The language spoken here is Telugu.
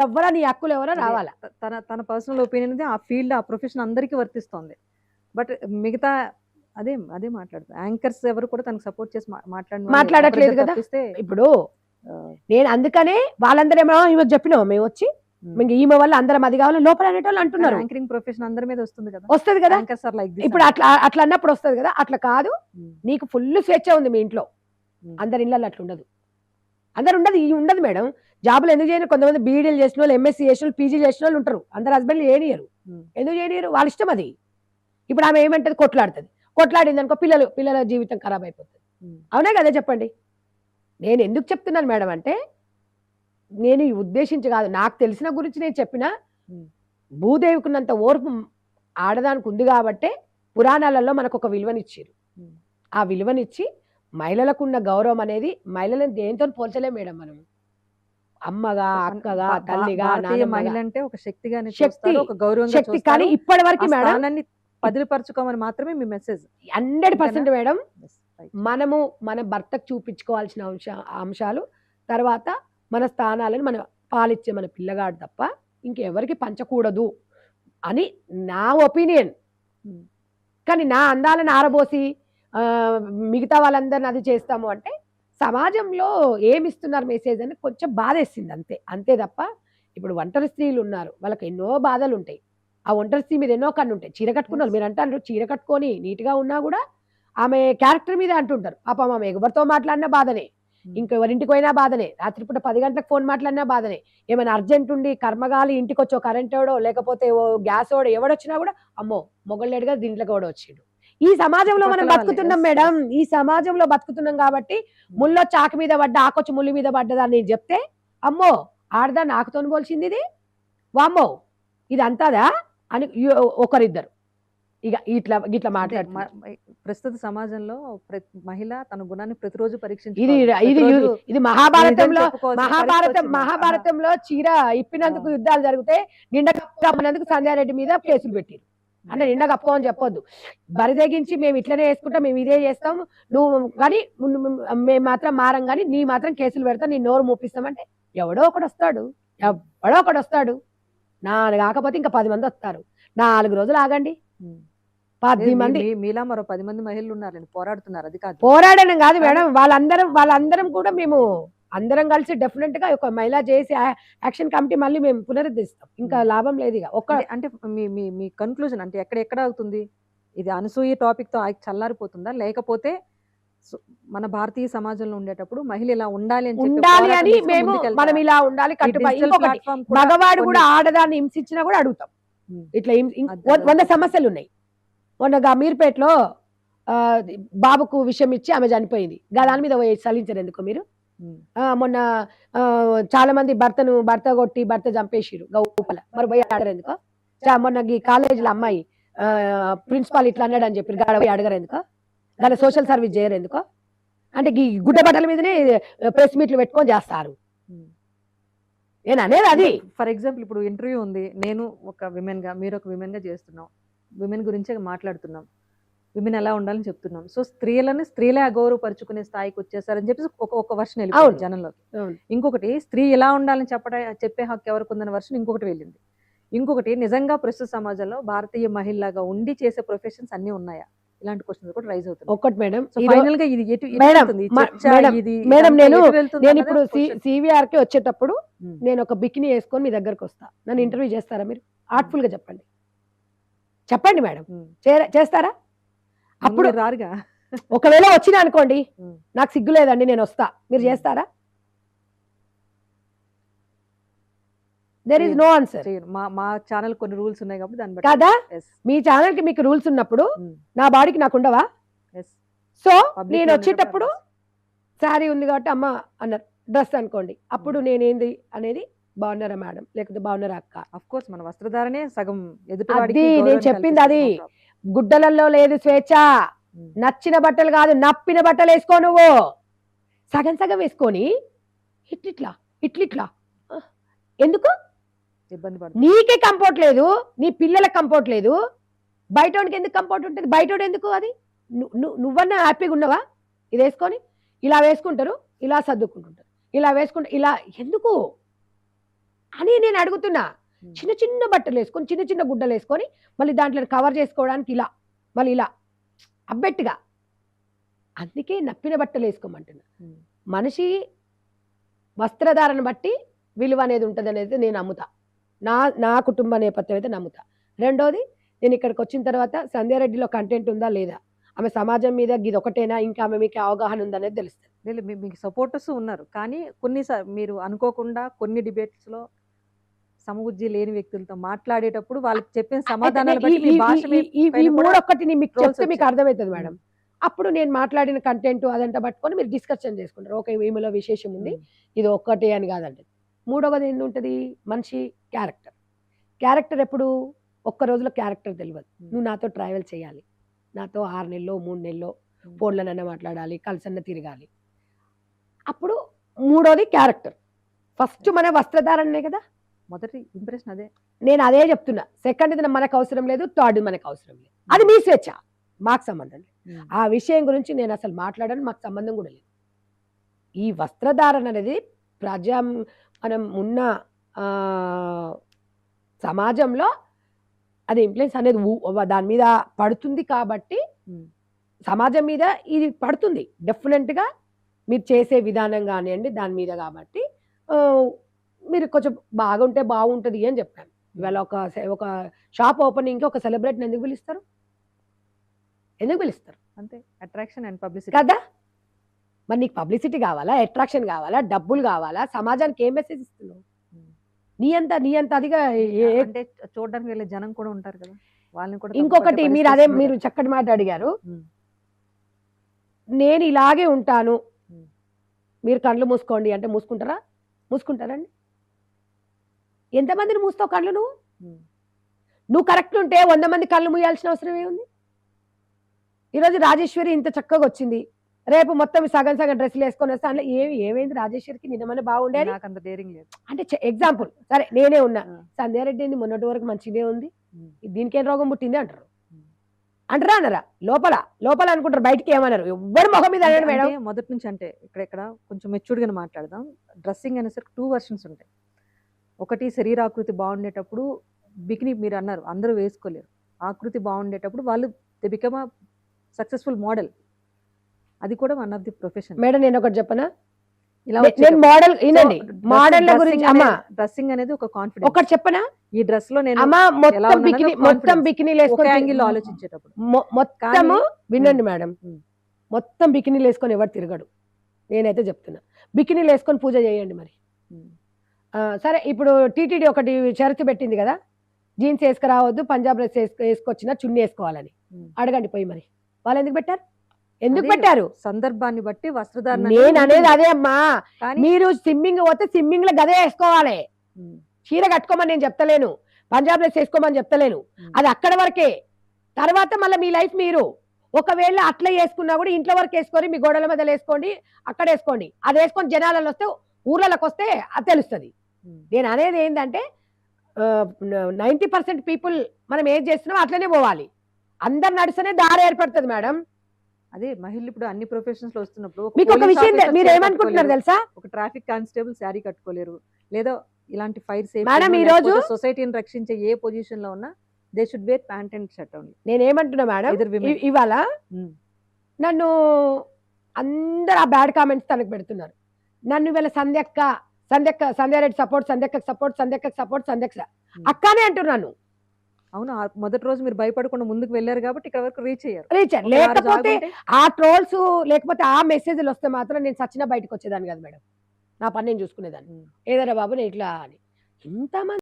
ఎవరా నీ హక్కులు ఎవరో రావాలా? తన తన పర్సనల్ ఒపీనియన్ ఆ ఫీల్డ్ ఆ ప్రొఫెషన్ అందరికీ వర్తిస్తుంది. బట్ మిగతా అదే అదే మాట్లాడుతుంది యాంకర్స్ ఎవరు కూడా తనకు సపోర్ట్ చేసి మా- మాట్లాడిన వాళ్ళు మాట్లాడట్లేదు కదా. ఇప్పుడు నేను అందుకనే వాళ్ళందరేమో ఈమె చెప్పినాం మేము వచ్చి ఈమె వల్ల అందరం అది కావాలి లోపల అనేటోళ్ళు అంటున్నారు. యాంకరింగ్ ప్రొఫెషన్ అందరి మీద వస్తుంది కదా? వస్తుంది కదా? యాంకర్స్ లైక్ ఇప్పుడు అట్లా అట్లా అన్నప్పుడు వస్తుంది కదా? అట్లా కాదు. నీకు ఫుల్ స్వేచ్ఛ ఉంది మీ ఇంట్లో. అందరి ఇళ్ళల్లో అట్లా ఉండదు. అందరు ఉండదు ఈ ఉండదు మేడం. జాబులు ఎందుకు చేయను కొంతమంది బీడీలు చేసిన వాళ్ళు ఎంఎస్సీ చేసిన వాళ్ళు పీజీ చేసిన వాళ్ళు ఉంటారు. అందరు హస్బెండ్లు ఏనియరు. ఎందుకు చేయనియరు వాళ్ళ ఇష్టం అది. ఇప్పుడు ఆమె ఏమంటది? కొట్లాడుతుంది. కొట్లాడింది అనుకో పిల్లలు పిల్లల జీవితం ఖరాబ్ అయిపోతుంది. అవునా కదా చెప్పండి. నేను ఎందుకు చెప్తున్నాను మేడం అంటే నేను ఈ ఉద్దేశించి కాదు నాకు తెలిసిన గురించి నేను చెప్పిన. భూదేవికున్నంత ఓర్పు ఆడదానికి ఉంది కాబట్టే పురాణాలలో మనకు ఒక విలువనిచ్చారు. ఆ విలువనిచ్చి మహిళలకు ఉన్న గౌరవం అనేది మహిళలను దేంతో పోల్చలేం మేడం మనం. అమ్మగా అక్కగా తల్లిగా మహిళ అంటే ఒక శక్తిగానే శక్తి. ఒక గౌరవంగా శక్తి. కానీ ఇప్పటి వరకు మేడం పదిలిపరచుకోమని మాత్రమే మీ మెసేజ్. హండ్రెడ్ పర్సెంట్ మేడం మనము మన భర్తకు చూపించుకోవాల్సిన అంశ అంశాలు తర్వాత మన స్థానాలను మన పాలిచ్చే మన పిల్లగాడు తప్ప ఇంకెవరికి పంచకూడదు అని నా ఒపీనియన్. Hmm. కానీ నా అందాలను ఆరబోసి మిగతా వాళ్ళందరిని అది చేస్తాము అంటే సమాజంలో ఏమి ఇస్తున్నారు మెసేజ్ అని కొంచెం బాధేసింది అంతే. అంతే తప్ప ఇప్పుడు ఒంటరి స్త్రీలు ఉన్నారు. వాళ్ళకి ఎన్నో బాధలు ఉంటాయి. ఆ ఒంటరి స్త్రీ మీద ఎన్నో కన్ను ఉంటాయి. చీర కట్టుకున్నారు మీరు అంటారు చీర కట్టుకొని నీట్గా ఉన్నా కూడా ఆమె క్యారెక్టర్ మీద అంటుంటారు. పాపం ఆమె ఎవరితో మాట్లాడినా బాధనే. ఇంకెవరింటికి పోయినా బాధనే. రాత్రిపూట పది గంటలకు ఫోన్ మాట్లాడినా బాధనే. ఏమైనా అర్జెంట్ ఉండి కర్మగాలి ఇంటికి వచ్చో కరెంట్ ఎవడో లేకపోతే ఓ గ్యాస్ ఓడో ఎవడొచ్చినా కూడా అమ్మో మొగళ్ళేడుగా దీంట్లోకి కూడా వచ్చిండు. ఈ సమాజంలో మనం బతుకుతున్నాం మేడం. ఈ సమాజంలో బతుకుతున్నాం కాబట్టి ముల్లో చాకు మీద పడ్డ ఆకొచ్చి ముళ్ళు మీద పడ్డదని నేను చెప్తే అమ్మో ఆడదా నాకుతో పోల్చింది ఇది? వామ్మో ఇది అంతాదా అని ఒకరిద్దరు. ఇక ఇట్లా ఇట్లా అంటే మాట్లాడుతున్నారు. మ- ప్రస్తుత సమాజంలో మహిళ తన గుణాన్ని ప్రతిరోజు ఇది పరీక్షించుకోవాలి ఇది మహాభారతంలో మహాభారతం. మహాభారతంలో చీర ఇప్పినందుకు. యుద్ధాలు జరిగితే నిండా కప్పుకున్నందుకు సంధ్యారెడ్డి మీద కేసులు పెట్టారు. అంటే నిండా కప్పుకోమని చెప్పొద్దు. బరి తెగించి మేము ఇట్లనే వేసుకుంటాం మేము ఇదే చేస్తాం. నువ్వు కానీ మేము మాత్రం మారం కానీ నీ మాత్రం కేసులు పెడతాం నీ నోరు మూపిస్తామంటే ఎవడో ఒకడు వస్తాడు. ఎవడో ఒకడు వస్తాడు. నా కాకపోతే ఇంకా పది మంది వస్తారు. నాలుగు రోజులు ఆగండి. పది మంది. మీలా మరో పది మంది మహిళలు ఉన్నారండి పోరాడుతున్నారు అది కాదు. పోరాడడం కాదు మేడం. వాళ్ళందరం వాళ్ళందరం కూడా మేము అందరం కలిసి డెఫినెట్గా ఒక మహిళా చేసి యాక్షన్ కమిటీ మళ్ళీ మేము పునరుద్ధరిస్తాం ఇంకా. లాభం లేదు ఇక ఒక్క అంటే- మీ మీ మీ కన్క్లూజన్ అంటే ఎక్కడ ఎక్కడ అవుతుంది ఇది అనసూయ టాపిక్తో చల్లారిపోతుందా లేకపోతే మన భారతీయ సమాజంలో ఉండేటప్పుడు మహిళ ఇలా ఉండాలి అని ఉండాలి అని మేము? మనం ఇలా ఉండాలి మగవాడు కూడా ఆడదాన్ని హింసించినా కూడా అడుగుతాం. ఇట్లా వంద. సమస్యలు ఉన్నాయి మొన్న గా మీర్పేటలో ఆ, బాబుకు విషయం ఇచ్చి ఆమె చనిపోయింది దాని మీద సలించరు ఎందుకు మీరు మొన్న చాలా మంది భర్తను భర్త కొట్టి భర్త చంపేసిరు గౌపల. మరి పోయి ఆడరు ఎందుకో? మొన్న ఈ కాలేజీలో అమ్మాయి ప్రిన్సిపాల్ ఇట్లా అన్నాడు అని చెప్పి గాడ పోయి అడగరు ఎందుకో? దాని సోషల్ సర్వీస్ చేయరు ఎందుకో? అంటే ఈ గుడ్డ బట్టల మీదనే ప్రెస్ మీట్లు పెట్టుకొని చేస్తారు. నేను అనేది అది? ఫర్ ఎగ్జాంపుల్ ఇప్పుడు ఇంటర్వ్యూ ఉంది. నేను ఒక విమెన్గా మీరు ఒక విమెన్గా చేస్తున్నాం. విమెన్ గురించే మాట్లాడుతున్నాం. విమెన్ ఎలా ఉండాలని చెప్తున్నాం. సో స్త్రీలని స్త్రీలే అగౌరవపరుచుకునే స్థాయికి వచ్చేసారని చెప్పేసి ఒక ఒక వర్షన్ జనంలోకి. అవును. ఇంకొకటి స్త్రీ ఎలా ఉండాలని చెప్పడ చెప్పే హక్కు ఎవరికి ఉందన్న వర్షన్ ఇంకొకటి వెళ్ళింది. ఇంకొకటి నిజంగా ప్రస్తుత సమాజంలో భారతీయ మహిళగా ఉండి చేసే ప్రొఫెషన్స్ అన్ని ఉన్నాయా? ఇలాంటి క్వశ్చన్స్ కూడా రైజ్ అవుతుంది ఒక్కటి మేడం ఫైనల్గా ఇది మేడం, ఇది నేను- నేను ఇప్పుడు. సివిఆర్కి వచ్చేటప్పుడు ఉమ్. నేను ఒక బికిని వేసుకొని మీ దగ్గరకు వస్తా. నన్ను ఉమ్. ఇంటర్వ్యూ చేస్తారా మీరు? ఆర్ట్ఫుల్గా చెప్పండి. చెప్పండి మేడం. చేస్తారా? అప్పుడు రారుగా ఒకవేళ వచ్చినా అనుకోండి. నాకు సిగ్గు లేదండి నేను వస్తా మీరు. చేస్తారా దెర్ ఇస్. No answer. మా మా ఛానల్ కొన్ని రూల్స్ ఉన్నాయి కాబట్టి దాన్ని కదా. మీ ఛానల్కి మీకు రూల్స్ ఉన్నప్పుడు. నా బాడీకి నాకు ఉండవా. సో నేను వచ్చేటప్పుడు శారీ ఉంది కాబట్టి అమ్మ అన్నారు డ్రెస్ అనుకోండి అప్పుడు నేనేంది అనేది బాగున్నారా మేడం లేకపోతే బాగున్నారా అక్క అఫ్ కోర్స్ మన వస్త్రధారణే సగం ఎదుటి నేను చెప్పింది అది. గుడ్డలలో లేదు స్వేచ్ఛ. నచ్చిన బట్టలు కాదు నప్పిన బట్టలు వేసుకో నువ్వు. సగం సగం వేసుకొని ఇట్లిట్లా ఇట్లిట్లా. ఎందుకు? నీకే కంఫర్ట్ లేదు నీ పిల్లలకు కంఫర్ట్ లేదు. బయటోడికి ఎందుకు కంఫర్ట్ ఉంటుంది? బయటోడు ఎందుకు అది? నువ్వన్నా హ్యాపీగా ఉన్నావా? ఇది వేసుకొని ఇలా వేసుకుంటారు ఇలా సర్దుకుంటుంటారు. ఇలా వేసుకుంటారు ఇలా ఎందుకు? అని నేను అడుగుతున్నా. చిన్న చిన్న బట్టలు వేసుకొని చిన్న చిన్న గుడ్డలు వేసుకొని మళ్ళీ దాంట్లో కవర్ చేసుకోవడానికి ఇలా మళ్ళీ ఇలా అబ్బెట్టుగా. అందుకే నప్పిన బట్టలు వేసుకోమంటున్నా. ఉమ్. మనిషి వస్త్రధారణ బట్టి విలువ అనేది ఉంటుంది అనేది నేను నమ్ముతా. నా నా కుటుంబ నేపథ్యం అయితే నమ్ముతా. రెండోది నేను ఇక్కడికి వచ్చిన తర్వాత సంధ్యారెడ్డిలో కంటెంట్ ఉందా లేదా? ఆమె సమాజం మీద ఇది ఒకటేనా? ఇంకా ఆమె మీకు అవగాహన ఉందనేది తెలుస్తుంది. మీకు సపోర్టర్స్ ఉన్నారు. కానీ కొన్ని సా- మీరు అనుకోకుండా కొన్ని డిబేట్స్లో సమబుద్ధి లేని వ్యక్తులతో మాట్లాడేటప్పుడు వాళ్ళకి చెప్పిన సమాధానాలు నేను మీకు చెప్తే మీకు. అర్థమవుతుంది మేడం. అప్పుడు నేను మాట్లాడిన కంటెంట్ అదంతా పట్టుకొని మీరు డిస్కషన్ చేసుకుంటారు. ఓకే ఈమెలో విశేషం ఉంది. ఇది ఒక్కటే అని కాదండి. మూడవది ఏంటి ఉంటుంది మనిషి క్యారెక్టర్ క్యారెక్టర్ ఎప్పుడు? ఒక్క రోజులో క్యారెక్టర్ తెలియదు నువ్వు నాతో ట్రావెల్ చేయాలి. నాతో ఆరు నెలలో మూడు నెలలో. ఫోన్లనన్నా మాట్లాడాలి కలిసన్న తిరగాలి. అప్పుడు మూడోది క్యారెక్టర్ ఫస్ట్ మన వస్త్రధారణనే కదా? మొదటి ఇంప్రెషన్ అదే. నేను అదే చెప్తున్నా. సెకండ్ ఇది మనకు అవసరం లేదు థర్డ్ మనకు అవసరం లేదు. అది మీ స్వేచ్ఛ. మాకు సంబంధం లేదు. ఆ విషయం గురించి నేను అసలు మాట్లాడను మాకు సంబంధం కూడా లేదు. ఈ వస్త్రధారణ అనేది ప్రజా మనం ఉన్న సమాజంలో అది ఇన్ఫ్లుయెన్స్ అనేది దాని మీద పడుతుంది కాబట్టి. సమాజం మీద ఇది పడుతుంది. డెఫినెట్గా మీరు చేసే విధానం కానివ్వండి దాని మీద కాబట్టి మీరు కొంచెం బాగుంటే బాగుంటుంది అని చెప్పాను. ఇవాళ ఒక ఒక షాప్ ఓపెనింగ్కి ఒక సెలబ్రిటీని ఎందుకు పిలుస్తారు? ఎందుకు పిలుస్తారు? అంతే అట్రాక్షన్ అండ్ పబ్లిసిటీ. కదా! మరి నీకు పబ్లిసిటీ కావాలా? అట్రాక్షన్ కావాలా? డబ్బులు కావాలా? సమాజానికి ఏం మెసేజ్ ఇస్తున్నావు? నీ అంత నీ అంత అదిగా అంటే చూడడానికి వెళ్ళే జనం కూడా ఉంటారు కదా? వాళ్ళని కూడా ఇంకొకటి మీరు అదే మీరు చక్కటి మాట అడిగారు. నేను ఇలాగే ఉంటాను. మీరు కళ్ళు మూసుకోండి అంటే మూసుకుంటారా? మూసుకుంటారండి ఎంతమందిని మూస్తావు కళ్ళు నువ్వు. నువ్వు కరెక్ట్ ఉంటే వంద మంది కళ్ళు మూయాల్సిన అవసరం ఏముంది? ఈరోజు రాజేశ్వరి ఇంత చక్కగా వచ్చింది. రేపు మొత్తం సగం సగం డ్రెస్సులు వేసుకొని వస్తే అందులో ఏమి ఏమైంది రాజేశ్వరికి? నిన్నమని బాగుండేది? నాకు అంత డేరింగ్ లేదు. అంటే ఎగ్జాంపుల్ సరే నేనే ఉన్నా. సంధ్యారెడ్డి మొన్నటి వరకు మంచిగా ఉంది. దీనికేం రోగం పుట్టింది అంటారు. అంటారా అనరా? లోపల లోపల అనుకుంటారు బయటికి ఏమన్నారు ఎవ్వరు ముఖం మీద అంటే- మేడం. అంటే మొదటి నుంచి అంటే ఇక్కడ ఇక్కడ కొంచెం మెచ్యూర్డ్ గానే మాట్లాడదాం. డ్రెస్సింగ్ అనేసరికి టూ వర్షన్స్ ఉంటాయి. ఒకటి శరీరాకృతి బాగుండేటప్పుడు బికిని మీరు అన్నారు అందరూ వేసుకోలేరు. ఆకృతి బాగుండేటప్పుడు వాళ్ళు the become a successful model. అది కూడా one of the profession. Madam నేను ఒకటి చెప్పనా? ఇలా నేను మోడల్ వినండి మోడల్ గురించి అమ్మా. డ్రెస్సింగ్ అనేది ఒక కాన్ఫిడెన్స్ ఒకటి చెప్పనా? ఈ డ్రెస్లో నేను అమ్మా మొత్తం బికిని. మొత్తం బికినీలు ఒక వేసుకొని యాంగిల్ ఆలోచించేటప్పుడు. మొత్తము వినండి మేడం. మొత్తం బికినీలు వేసుకొని ఎవరు తిరగడు. నేనైతే చెప్తున్నా. బికినీలు వేసుకొని పూజ చేయండి మరి. సరే ఇప్పుడు టీటీడీ ఒకటి షరతు పెట్టింది కదా? జీన్స్ వేసుకురావద్దు పంజాబ్ డ్రెస్ వేసుకు వేసుకొచ్చినా చున్నీ వేసుకోవాలని. అడగండి పోయి మరి. వాళ్ళు ఎందుకు పెట్టారు? ఎందుకు పెట్టారు? సందర్భాన్ని బట్టి వస్త్రధారణ నేను అనేది. అదే అమ్మా. మీరు స్విమ్మింగ్ పోతే స్విమ్మింగ్లో గదే వేసుకోవాలి. చీర కట్టుకోమని నేను చెప్తలేను. పంజాబ్ డ్రెస్ వేసుకోమని చెప్తలేను. అది అక్కడ వరకే. తర్వాత మళ్ళీ మీ లైఫ్ మీరు. ఒకవేళ అట్లా వేసుకున్నా కూడా ఇంట్లో వరకు వేసుకొని మీ గోడల మీద వేసుకోండి అక్కడ వేసుకోండి. అది వేసుకొని జనాలలో వస్తే ఊర్లలోకి వస్తే అది తెలుస్తుంది. నేను అనేది ఏంటంటే నైంటీ పర్సెంట్ పీపుల్ మనం ఏం చేస్తున్నాం అట్లనే పోవాలి. అందరు నడిస్తేనే దారి ఏర్పడుతుంది మేడం. అదే మహిళలు ఇప్పుడు అన్ని ప్రొఫెషన్స్లో వస్తున్నప్పుడు మీకు ఒక విషయం మీరు ఏమనుకుంటున్నారు తెలుసా? ఒక ట్రాఫిక్ కానిస్టేబుల్ శారీ కట్టుకోలేరు లేదా ఇలాంటి ఫైర్ మేడం, ఈ రోజు- సొసైటీని రక్షించే ఏ పొజిషన్లో ఉన్నా they should wear pant and shirt only. నేను ఏమంటున్నా మేడం ఇవాళ నన్ను అందరు ఆ బ్యాడ్ కామెంట్స్ తనకు పెడుతున్నారు. నన్ను ఇవాళ సంధ్యక్క సంధ్యక్క సంధ్యారెడ్డి సపోర్ట్ సంధ్యక్క సపోర్ట్ సంధ్యక్క సపోర్ట్ సంధ్యక్క. అక్కనే అంటున్నాను. అవును? మొదటి రోజు మీరు భయపడకుండా ముందుకు వెళ్ళారు కాబట్టి ఇక్కడ వరకు రీచ్ అయ్యారు. ఒక ఆరు లేకపోతే ఆ ట్రోల్స్ లేకపోతే ఆ మెసేజ్లు వస్తే మాత్రం నేను సచిన బయటకు వచ్చేదాన్ని కదా మేడం. నా పని నేను చూసుకునేదాన్ని. ఏదైనా బాబు నేను ఇట్లా అని. ఇంతమంది